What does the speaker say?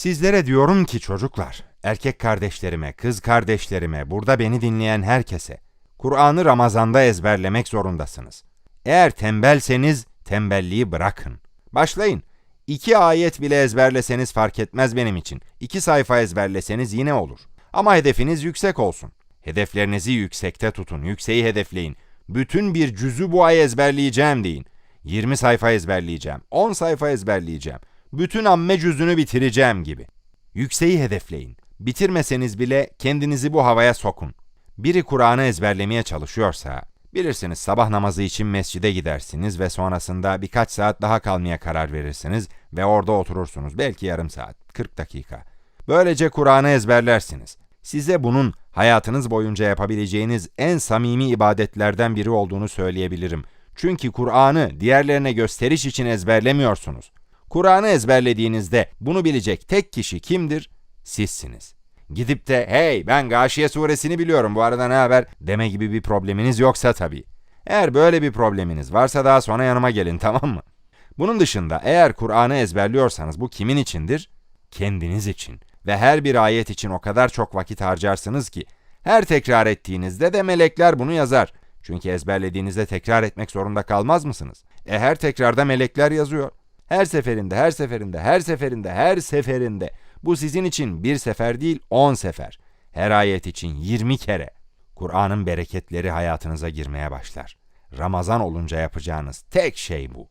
Sizlere diyorum ki çocuklar, erkek kardeşlerime, kız kardeşlerime, burada beni dinleyen herkese, Kur'an'ı Ramazan'da ezberlemek zorundasınız. Eğer tembelseniz tembelliği bırakın. Başlayın. İki ayet bile ezberleseniz fark etmez benim için. İki sayfa ezberleseniz yine olur. Ama hedefiniz yüksek olsun. Hedeflerinizi yüksekte tutun, yükseği hedefleyin. Bütün bir cüzü bu ay ezberleyeceğim deyin. 20 sayfa ezberleyeceğim, 10 sayfa ezberleyeceğim. Bütün amme cüzünü bitireceğim gibi. Yükseği hedefleyin. Bitirmeseniz bile kendinizi bu havaya sokun. Biri Kur'an'ı ezberlemeye çalışıyorsa, bilirsiniz sabah namazı için mescide gidersiniz ve sonrasında birkaç saat daha kalmaya karar verirsiniz ve orada oturursunuz. Belki yarım saat, 40 dakika. Böylece Kur'an'ı ezberlersiniz. Size bunun hayatınız boyunca yapabileceğiniz en samimi ibadetlerden biri olduğunu söyleyebilirim. Çünkü Kur'an'ı diğerlerine gösteriş için ezberlemiyorsunuz. Kur'an'ı ezberlediğinizde bunu bilecek tek kişi kimdir? Sizsiniz. Gidip de hey ben Gâşiye suresini biliyorum bu arada ne haber deme gibi bir probleminiz yoksa tabii. Eğer böyle bir probleminiz varsa daha sonra yanıma gelin tamam mı? Bunun dışında eğer Kur'an'ı ezberliyorsanız bu kimin içindir? Kendiniz için. Ve her bir ayet için o kadar çok vakit harcarsınız ki her tekrar ettiğinizde de melekler bunu yazar. Çünkü ezberlediğinizde tekrar etmek zorunda kalmaz mısınız? E her tekrarda melekler yazıyor. Her seferinde, her seferinde, her seferinde, her seferinde. Bu sizin için bir sefer değil, on sefer. Her ayet için 20 kere. Kur'an'ın bereketleri hayatınıza girmeye başlar. Ramazan olunca yapacağınız tek şey bu.